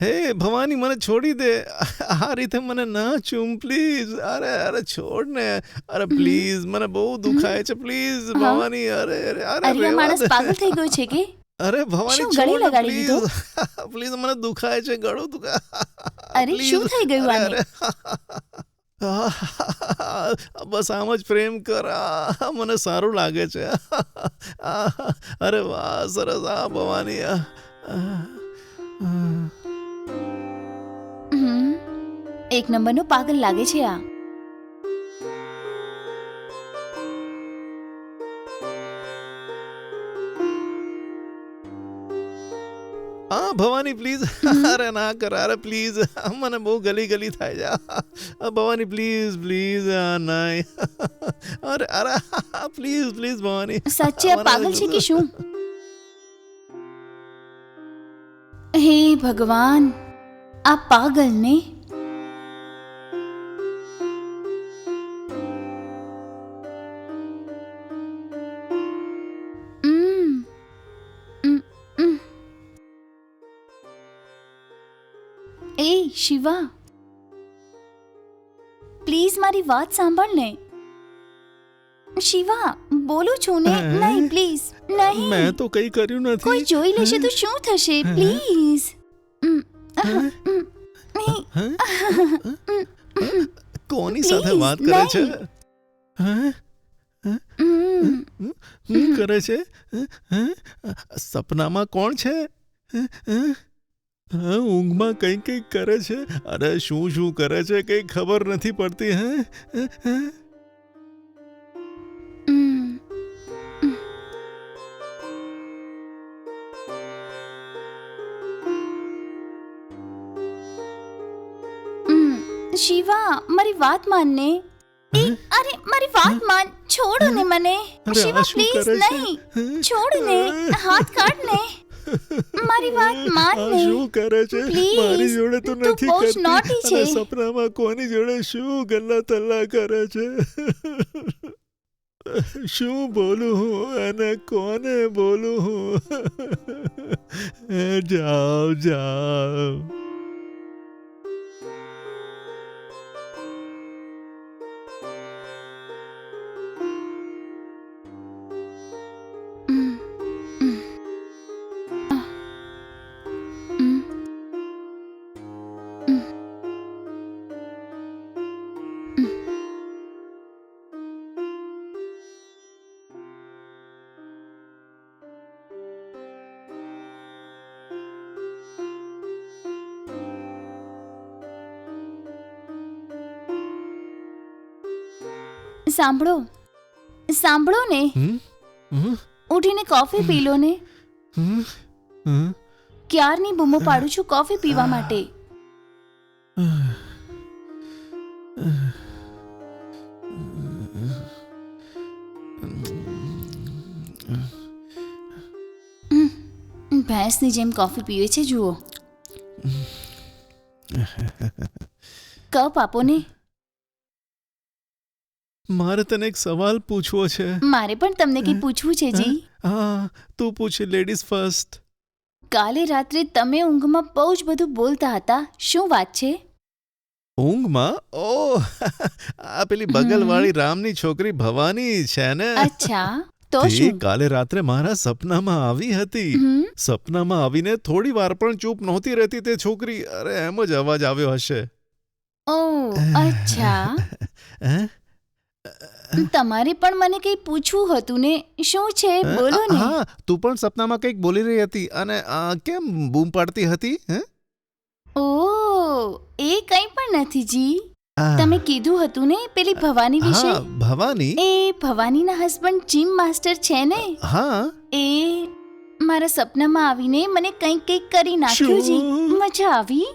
હે ભવાની મને છોડી દે. આ રીતે મને ના ચૂમ પ્લીઝ અરે અરે છોડ ને. અરે પ્લીઝ મને બહુ દુખાય છે પ્લીઝ ભવાની. અરે અરે અરે અરે માણસ પાગલ થઈ ગયો છે કે? અરે ભવાની શું ગળે છોડ લગાડી દીધો? પ્લીઝ પ્લીઝ મને દુખાય છે ગળું દુખા. અરે, શું થઈ ગયું આને? બસ આમ જ પ્રેમ કર. મને સારું લાગે છે. અરે વાહ સરસ. આ ભવાની. આ, એક નંબરનો પાગલ લાગે છે આ. હા ભવાની પ્લીઝ અરે ના કર અરે પ્લીઝ મને બહુ ગલી ગલી થાય છે. ભવાની પ્લીઝ પ્લીઝ નહીં. અરે અરે પ્લીઝ પ્લીઝ ભવાની. સાચે પાગલ છે કે શું? હે ભગવાન આ પાગલને એ શિવા. પ્લીઝ મારી વાત સાંભળ ને શિવા બોલું છું ને? નહીં પ્લીઝ નહીં. મેં તો કઈ કર્યું નથી. કોઈ જોઈ લેશે તો શું થશે? પ્લીઝ કોની સાથે વાત કરે છે? કરે છે? સપનામાં કોણ છે? હે? ઊંઘમાં કંઈક કંઈક કરે છે? અરે શું શું કરે છે? કંઈ ખબર નથી પડતી હે? શિવા મારી વાત માન ને અરે મારી વાત માન. છોડો ને મને. શિવા પ્લીઝ નહીં. છોડ ને હાથ કાઢ ને મારી વાત માન ને શું કરે છે? મારી જોડે તો નથી કરતી. છે. સપનામાં કોની જોડે શું ગલ્લા તલ્લા કરે છે? શું બોલું હું અને કોને બોલું હું? જાઓ જાઓ. સાંભળો. સાંભળો ને? ઉઠીને કોફી પી લો ને? ક્યારની બૂમો પાડું છું કોફી પીવા માટે? ભેંસની જેમ કોફી પીવે છે જુઓ. કપ આપો ને. મારે તને એક સવાલ પૂછવો છે. મારે પણ તમને કંઈ પૂછવું છે જી? હા? તું પૂછ લેડીઝ ફર્સ્ટ કાલે રાત્રે તમે ઊંઘમાં બહુ જ બધું બોલતા હતા. શું વાત છે? ઊંઘમાં? ઓ આ પેલી બગલવાળી રામની છોકરી ભવાની છે ને. અચ્છા તો શું? કાલે રાત્રે મારા સપનામાં આવી હતી. સપનામાં આવીને થોડી વાર પણ ચૂપ નહોતી રહેતી તે છોકરી. અરે એમ જ અવાજ આવ્યો હશે. ઓ અચ્છા. હે? તમારે પણ મને કંઈ પૂછવું હતું ને? શું છે? બોલો ને. હા તું પણ સપનામાં કંઈક બોલી રહી હતી અને કેમ બૂમ પાડતી હતી હે? ઓ એ કંઈ પણ નથી જી. તમે કીધું હતું ને પેલી ભવાની વિશે? હા ભવાની? એ ભવાનીના હસબન્ડ જીમ માસ્ટર છે ને? હા. એ મારા સપનામાં આવીને મને કંઈક કંઈક કરી નાખ્યું જી. મજા આવી.